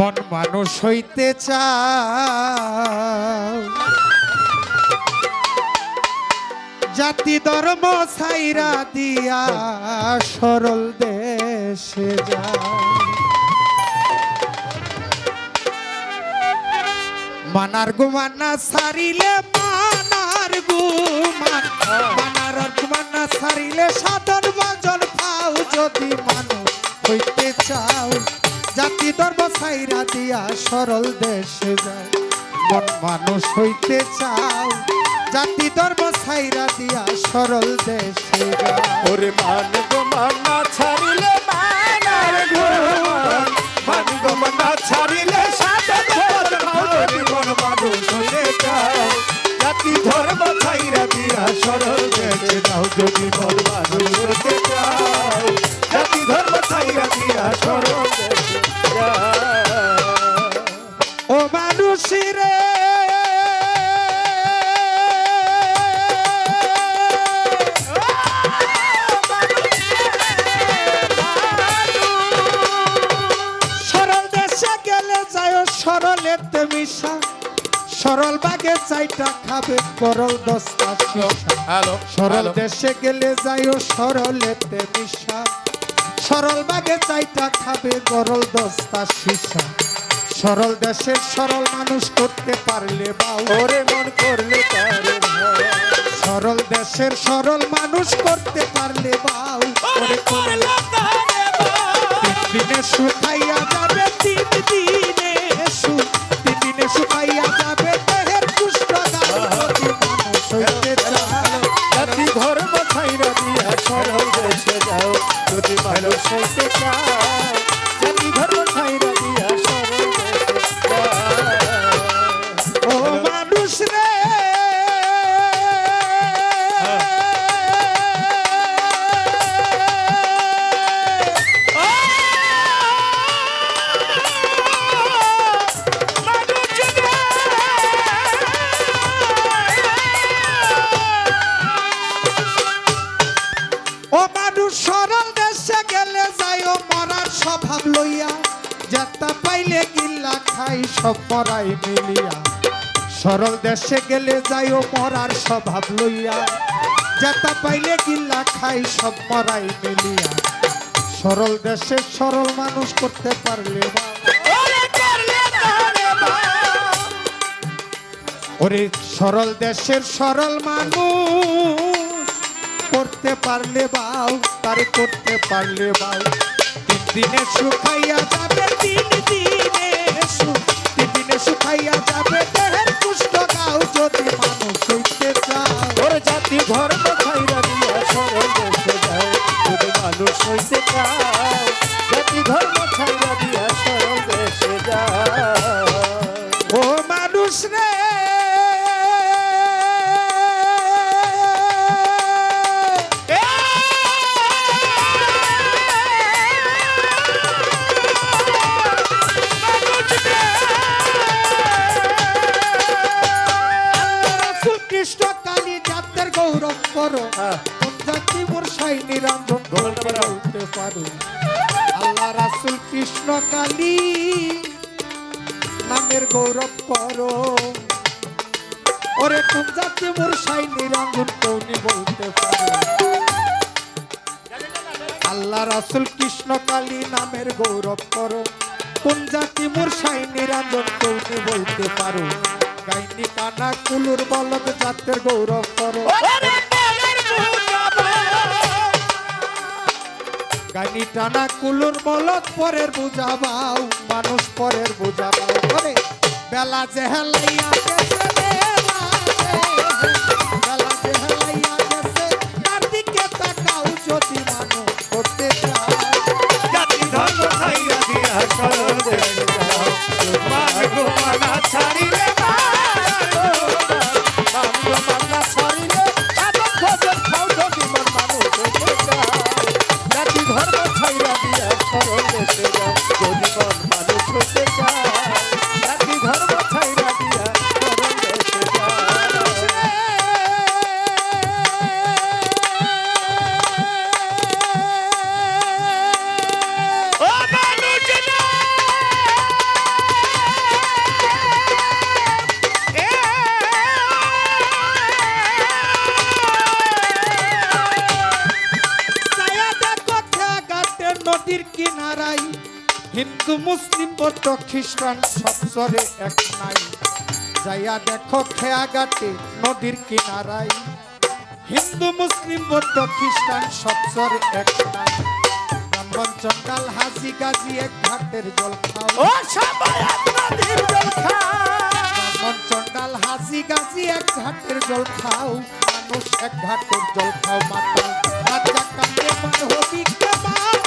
মন মানুষ হইতে চাও। জাতি ধর্ম ছাইরা দিয়া সরল দেশে যাও। মানার গুমানা সারিলে মানার গুমান, মানার গুমানা সারিলে সাধন ভজন পাও যদি মানুষ হইতে চাও। জাতি ধর্ম ছাইরা দিয়া সরল দেশে যায়। মন মানুষ হইতে চাও, জাতি ধর্ম ছাইরা দিয়া সরল দেশে ওরে মান গো মানা ছাড়িলে মানার ঘুমান মান গো মানা ছাড়িলে মন মানুষ হয়ে যাও জাতি মানুষ রে। সরল দেশে গেলে যায় সরলেতে মিশা। সরল বাগে চাইটা খাবে করল হ্যালো সরল দেশে গেলে যাইও সরলেতে মিশা। সরল বাগে চাইটা খাবে গরল দস্তা সীসা সরল দেশের সরল মানুষ করতে পারলে বা ওরে মন করলে পারে সরল দেশের সরল মানুষ করতে পারলে বাউ। করে করলে দিনে শুকাইয়া যাবে তিন দিনে। ও মরার স্বভাব লইয়া যাতা পাইলে গিল্লা খাই সব মরাই মিলিয়া। সরল দেশে গেলে যাই ও মরার স্বভাব লইয়া যাতা পাইলে গিল্লা খাই সব মরাই মিলিয়া। সরল দেশে সরল মানুষ করতে পারলে বা। ওরে সরল দেশের সরল মানুষ করতে পারলে বাউ, তারে করতে পারলে বাউ। দিনে শুকাইয়া যাবে তিন দিনে তিন দিনে শুকাইয়া যাবে। সাই নিরঞ্জন। বলতে পারো। আল্লাহ রাসুল কৃষ্ণ কালী, নামের গৌরব করো। ওরে কোন জাতি মোর সাই নিরঞ্জন কৌনি বলতে পারো? আল্লাহ রাসুল কৃষ্ণ কালী, নামের গৌরব করো। কোন জাতি মোর সাই নিরঞ্জন কৌনি বলতে পারো? গাইনি কানা কুলুর বলদ জাতের গৌরব করো। গানি টানা কুলুর মলত পরের বুঝাবাও মানুষ পরের বুঝাবাও করে বেলা যে হেলাইয়া বেলা। যে হেলাইয়া গেছে তার দিকে তাকাও যদি মানুষ মুসলিম বৌদ্ধ খ্রিস্টান সবসরে এক নাই। যাইয়া দেখো খেয়াঘাটে নদীর কিনারায়। হিন্দু মুসলিম বৌদ্ধ খ্রিস্টান সবসরে এক নাই। ব্রাহ্মণ চন্ডাল হাসি গাজি এক ঘাটের জল খাও ব্রাহ্মণ চন্ডাল হাসি গাজি এক ঘাটের জল খাও মানুষ এক ঘাটের জল খাও মাতা রাজা কান্দে মান হবি কে মা?